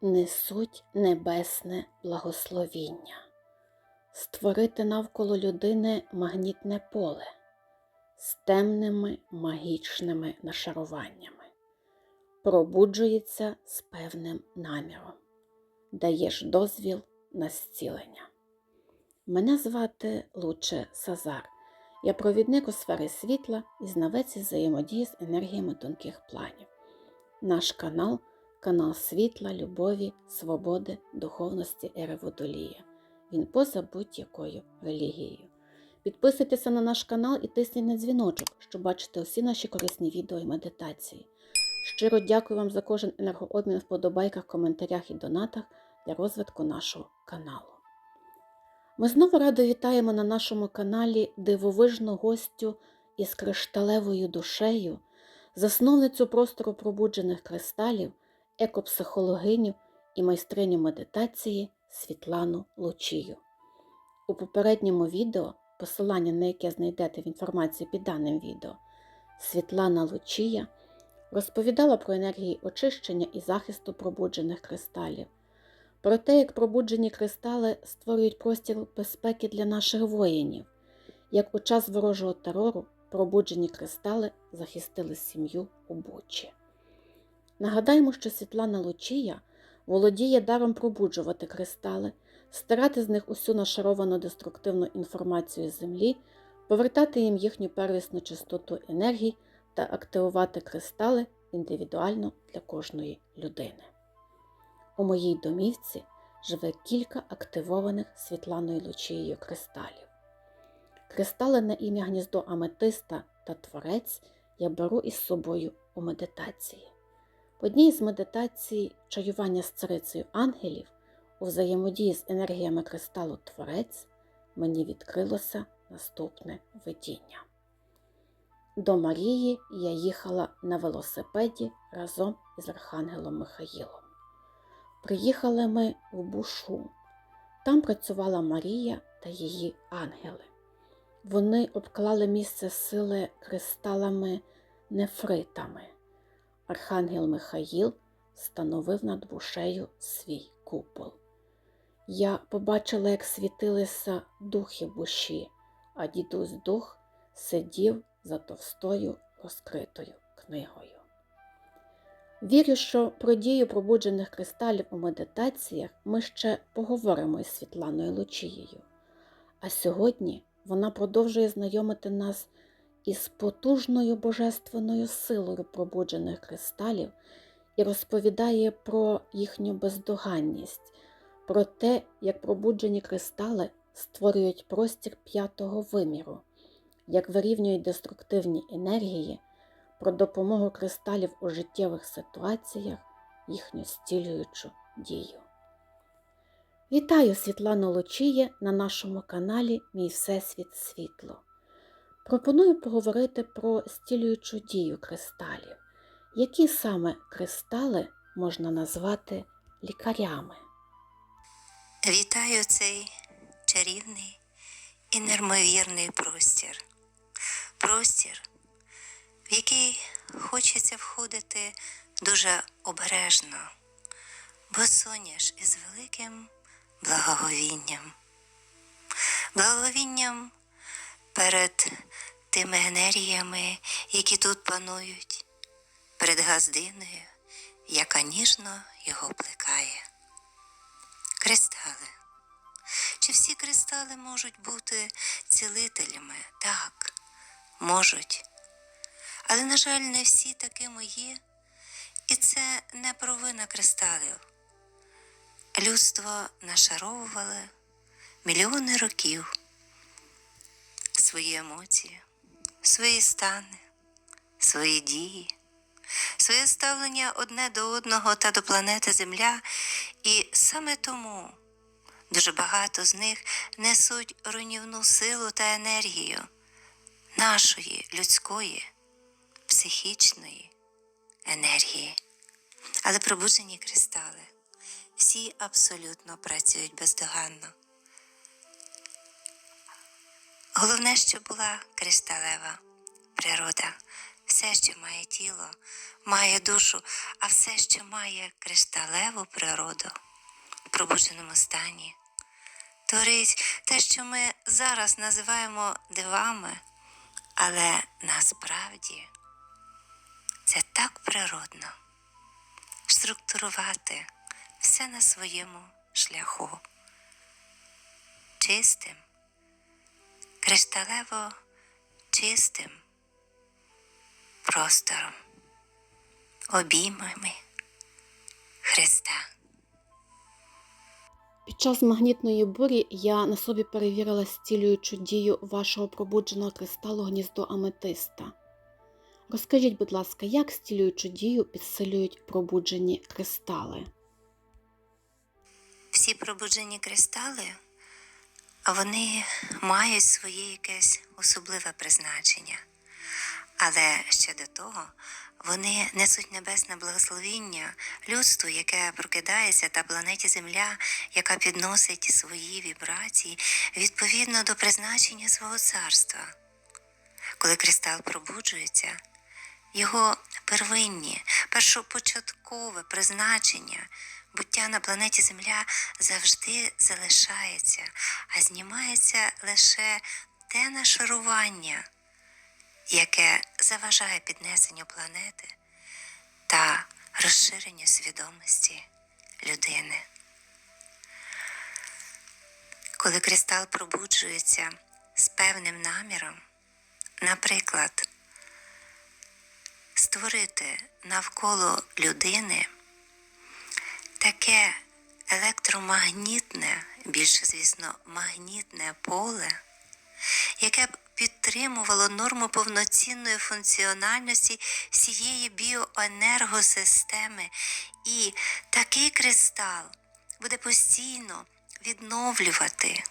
несуть небесне благословіння, створити навколо людини магнітне поле з темними магічними нашаруваннями, пробуджується з певним наміром, даєш дозвіл на зцілення. Мене звати Луче Сазар. Я провідник у сфері світла і знавець із взаємодії з енергіями тонких планів. Наш канал канал світла, любові, свободи, духовності ери Водолія. Він поза будь-якою релігією. Підписуйтеся на наш канал і тисніть на дзвіночок, щоб бачити усі наші корисні відео і медитації. Щиро дякую вам за кожен енергообмін в вподобайках, коментарях і донатах для розвитку нашого каналу. Ми знову радо вітаємо на нашому каналі дивовижну гостю із кришталевою душею, засновницю простору пробуджених кристалів, екопсихологиню і майстриню медитації Світлану Лучію. У попередньому відео, посилання на яке знайдете в інформації під даним відео, Світлана Лучія розповідала про енергії очищення і захисту пробуджених кристалів про те, як пробуджені кристали створюють простір безпеки для наших воїнів, як у час ворожого терору пробуджені кристали захистили сім'ю у Бучі. Нагадаємо, що Світлана Лучія володіє даром пробуджувати кристали, стирати з них усю нашаровану деструктивну інформацію землі, повертати їм їхню первісну чистоту енергії та активувати кристали індивідуально для кожної людини. У моїй домівці живе кілька активованих Світланою Лучією кристалів. Кристали на ім'я гніздо Аметиста та Творець я беру із собою у медитації. В одній з медитацій чаювання з царицею ангелів у взаємодії з енергіями кристалу Творець мені відкрилося наступне видіння. До Марії я їхала на велосипеді разом із Архангелом Михаїлом. Приїхали ми в Бушу. Там працювала Марія та її ангели. Вони обклали місце сили кристалами нефритами. Архангел Михаїл становив над бушею свій купол. Я побачила, як світилися духи буші, а дідусь дух сидів за товстою розкритою книгою. Вірю, що про дію пробуджених кристалів у медитаціях ми ще поговоримо із Світланою Лучією. А сьогодні вона продовжує знайомити нас із потужною божественною силою пробуджених кристалів і розповідає про їхню бездоганність, про те, як пробуджені кристали створюють простір п'ятого виміру, як вирівнюють деструктивні енергії про допомогу кристалів у життєвих ситуаціях, їхню стілюючу дію. Вітаю Світлану Лучіє на нашому каналі Мій Всесвіт Світло. Пропоную поговорити про стілюючу дію кристалів. Які саме кристали можна назвати лікарями? Вітаю цей чарівний і неймовірний простір. Простір, в який хочеться входити дуже обережно, бо соняш із великим благоговінням. Благоговінням перед тими енергіями, які тут панують, перед газдиною, яка ніжно його плекає. Кристали. Чи всі кристали можуть бути цілителями? Так, можуть. Але, на жаль, не всі такими є, і це не провина кристалів. Людство нашаровувало мільйони років свої емоції, свої стани, свої дії, своє ставлення одне до одного та до планети Земля, і саме тому дуже багато з них несуть руйнівну силу та енергію нашої людської психічної енергії. Але пробуджені кристали всі абсолютно працюють бездоганно. Головне, щоб була кришталева природа, все, що має тіло, має душу, а все, що має кришталеву природу у пробудженому стані. Творить те, що ми зараз називаємо дивами, але насправді це так природно структурувати все на своєму шляху. Чистим, кришталево чистим простором, обіймами Христа. Під час магнітної бурі я на собі перевірила зцілюючу дію вашого пробудженого кристалу гніздо аметиста. Розкажіть, будь ласка, як зцілюючу дію підсилюють пробуджені кристали? Всі пробуджені кристали, вони мають своє якесь особливе призначення. Але ще до того вони несуть небесне благословіння людству, яке прокидається, та планеті Земля, яка підносить свої вібрації відповідно до призначення свого царства. Коли кристал пробуджується, його первинні, першопочаткове призначення буття на планеті Земля завжди залишається, а знімається лише те нашарування, яке заважає піднесенню планети та розширенню свідомості людини. Коли кристал пробуджується з певним наміром, наприклад, створити навколо людини таке електромагнітне, більше, звісно, магнітне поле, яке б підтримувало норму повноцінної функціональності всієї біоенергосистеми. І такий кристал буде постійно відновлювати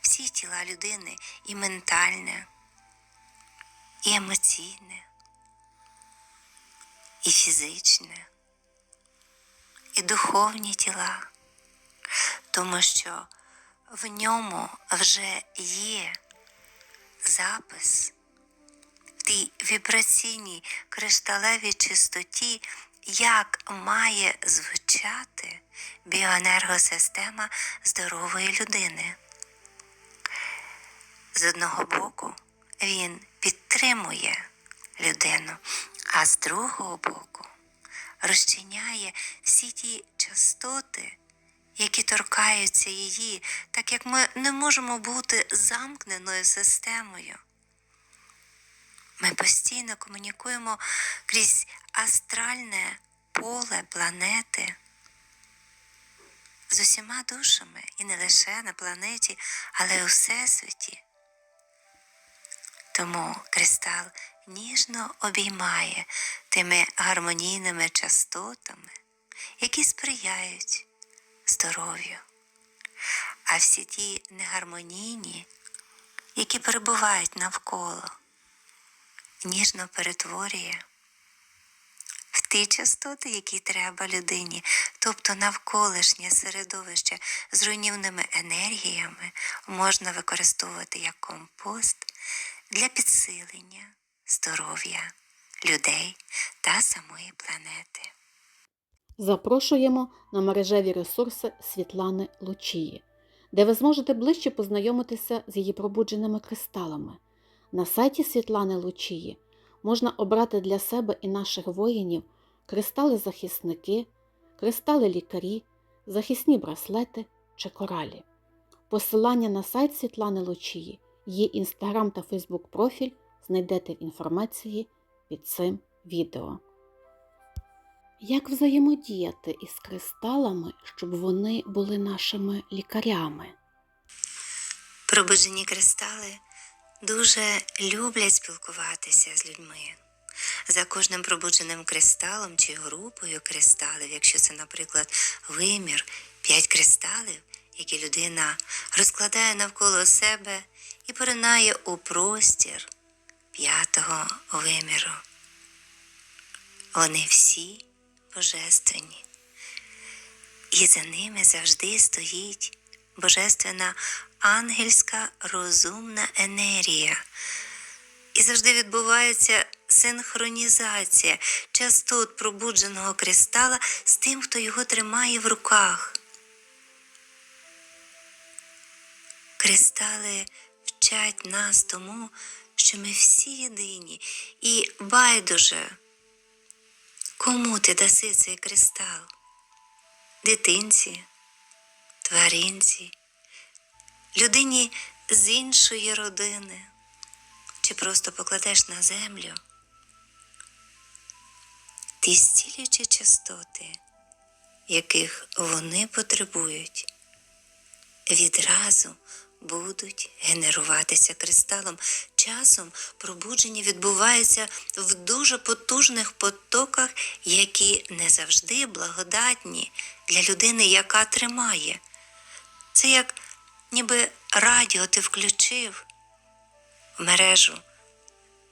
всі тіла людини і ментальне, і емоційне, і фізичне, і духовні тіла, тому що в ньому вже є запис в тій вібраційній кришталевій чистоті, як має звучати біоенергосистема здорової людини. З одного боку, він підтримує людину, а з другого боку розчиняє всі ті частоти, які торкаються її, так як ми не можемо бути замкненою системою. Ми постійно комунікуємо крізь астральне поле планети з усіма душами, і не лише на планеті, але й у всесвіті. Тому кристал ніжно обіймає тими гармонійними частотами, які сприяють здоров'ю. А всі ті негармонійні, які перебувають навколо, ніжно перетворює в ті частоти, які треба людині, тобто навколишнє середовище з руйнівними енергіями можна використовувати як компост для підсилення здоров'я людей та самої планети. Запрошуємо на мережеві ресурси Світлани Лучії, де ви зможете ближче познайомитися з її пробудженими кристалами. На сайті Світлани Лучії можна обрати для себе і наших воїнів кристали-захисники, кристали-лікарі, захисні браслети чи коралі. Посилання на сайт Світлани Лучії, її інстаграм та фейсбук профіль знайдете в інформації під цим відео. Як взаємодіяти із кристалами, щоб вони були нашими лікарями? Пробуджені кристали дуже люблять спілкуватися з людьми. За кожним пробудженим кристалом чи групою кристалів, якщо це, наприклад, вимір, п'ять кристалів, які людина розкладає навколо себе і поринає у простір п'ятого виміру. Вони всі божественні. І за ними завжди стоїть божественна ангельська розумна енергія. І завжди відбувається синхронізація частот пробудженого кристала з тим, хто його тримає в руках. Кристали вчать нас тому, що ми всі єдині, і байдуже, кому ти даси цей кристал? Дитинці, тваринці, людині з іншої родини, чи просто покладеш на землю ті стілючі частоти, яких вони потребують, відразу будуть генеруватися кристалом. Часом пробудження відбувається в дуже потужних потоках, які не завжди благодатні для людини, яка тримає. Це як ніби радіо ти включив в мережу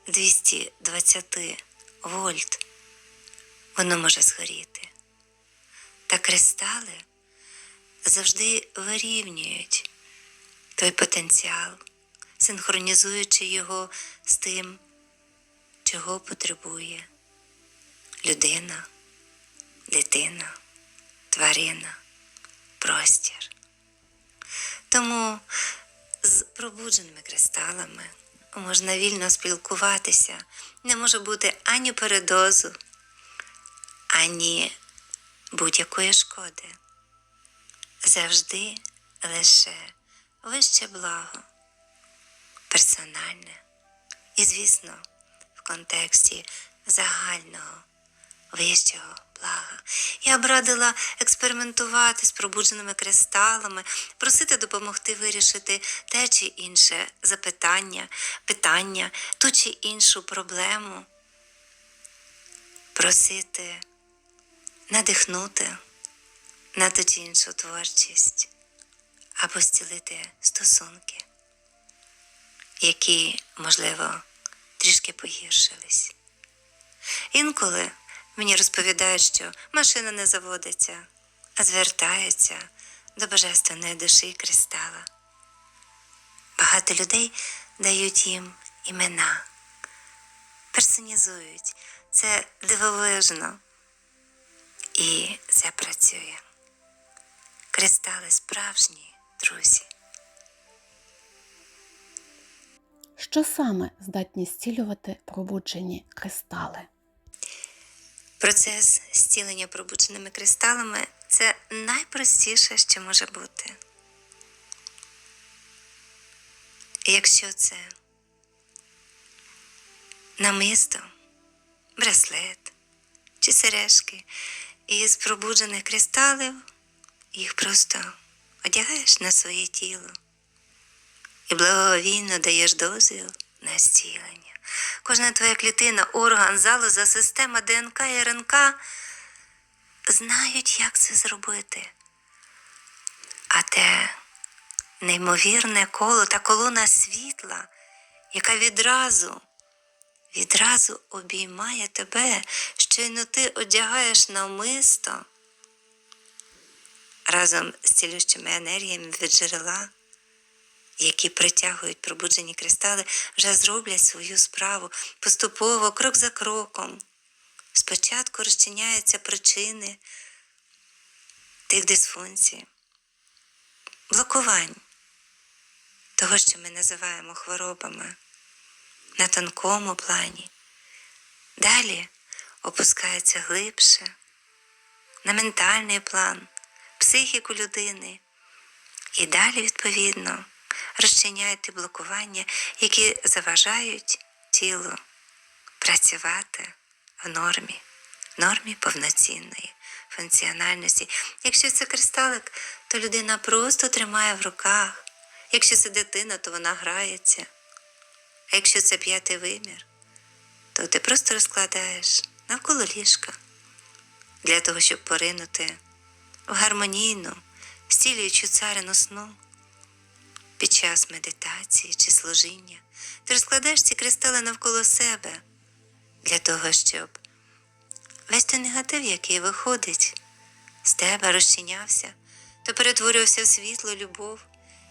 220 вольт. Воно може згоріти. Та кристали завжди вирівнюють той потенціал, синхронізуючи його з тим, чого потребує людина, дитина, тварина, простір. Тому з пробудженими кристалами можна вільно спілкуватися, не може бути ані передозу, ані будь-якої шкоди. Завжди лише вище благо, персональне. І, звісно, в контексті загального вищого блага. Я б радила експериментувати з пробудженими кристалами, просити допомогти вирішити те чи інше запитання, питання, ту чи іншу проблему, просити надихнути на ту чи іншу творчість або зцілити стосунки, які, можливо, трішки погіршились. Інколи мені розповідають, що машина не заводиться, а звертаються до божественної душі і кристала. Багато людей дають їм імена, персонізують. Це дивовижно. І це працює. Кристали справжні, друзі. Що саме здатні зцілювати пробуджені кристали? Процес зцілення пробудженими кристалами це найпростіше, що може бути. Якщо це намисто, браслет чи сережки із пробуджених кристалів, їх просто одягаєш на своє тіло і благовійно даєш дозвіл на зцілення. Кожна твоя клітина, орган, залоза, система ДНК і РНК знають, як це зробити. А те неймовірне коло та колона світла, яка відразу, відразу обіймає тебе, щойно ти одягаєш намисто разом з цілющими енергіями від джерела які притягують пробуджені кристали, вже зроблять свою справу поступово, крок за кроком. Спочатку розчиняються причини тих дисфункцій, блокувань того, що ми називаємо хворобами на тонкому плані. Далі опускається глибше на ментальний план, психіку людини. І далі, відповідно, розчиняють блокування, які заважають тілу працювати в нормі, нормі повноцінної функціональності. Якщо це кристалик, то людина просто тримає в руках. Якщо це дитина, то вона грається. А якщо це п'ятий вимір, то ти просто розкладаєш навколо ліжка для того, щоб поринути в гармонійну, стілюючу царину сну під час медитації чи служіння. Ти розкладаєш ці кристали навколо себе для того, щоб весь той негатив, який виходить з тебе, розчинявся, то перетворювався в світло, любов,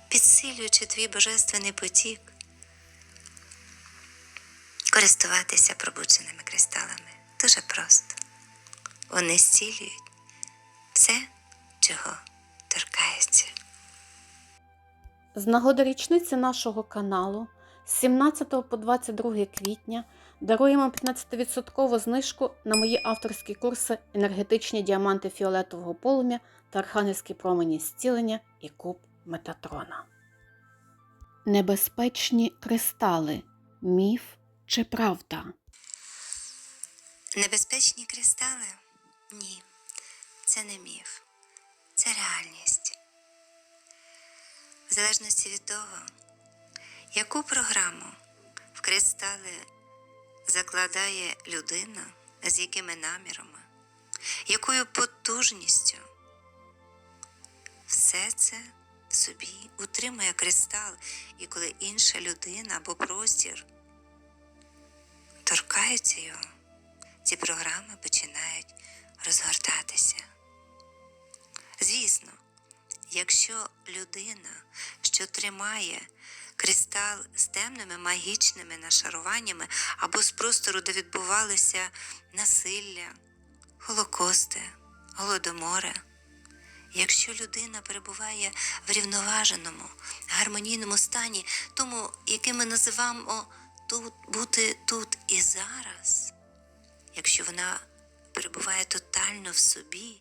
підсилюючи твій божественний потік. користуватися пробудженими кристалами. Дуже просто. Вони зцілюють все, чого торкається. З нагоди річниці нашого каналу з 17 по 22 квітня даруємо 15% знижку на мої авторські курси енергетичні діаманти фіолетового полум'я та архангельські промені зцілення і куб Метатрона. Небезпечні кристали. Міф чи правда? Небезпечні кристали? Ні, це не міф, це реальність. В залежності від того, яку програму в кристали закладає людина, з якими намірами, якою потужністю, все це собі утримує кристал, і коли інша людина або простір торкаються його, ці програми починають розгортатися. Звісно, якщо людина, що тримає кристал з темними магічними нашаруваннями або з простору, де відбувалося насилля, холокости, голодомори, якщо людина перебуває в рівноваженому, гармонійному стані, тому, який ми називаємо тут бути тут і зараз, якщо вона перебуває тотально в собі,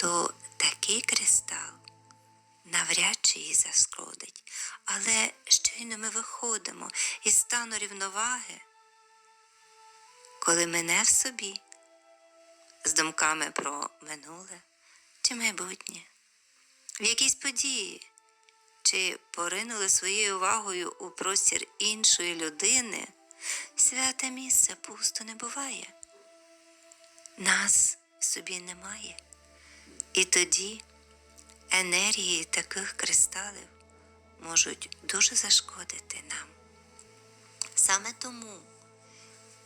то такий кристал навряд чи її зашкодить. Але щойно ми виходимо із стану рівноваги, коли ми не в собі, з думками про минуле чи майбутнє, в якійсь події, чи поринули своєю увагою у простір іншої людини, святе місце пусто не буває. Нас в собі немає. І тоді енергії таких кристалів можуть дуже зашкодити нам. Саме тому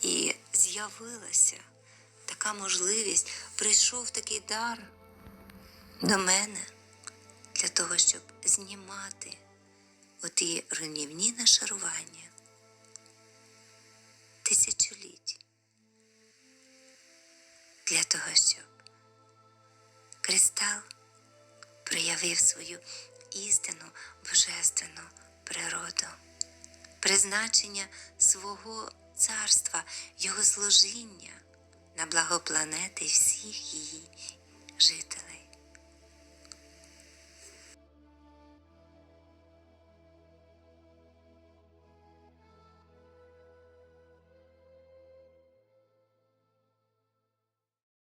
і з'явилася така можливість, прийшов такий дар до мене для того, щоб знімати оті руйнівні нашарування тисячоліть. Для того, щоб кристал проявив свою істину божественну природу, призначення свого царства, його служіння на благо планети всіх її жителів.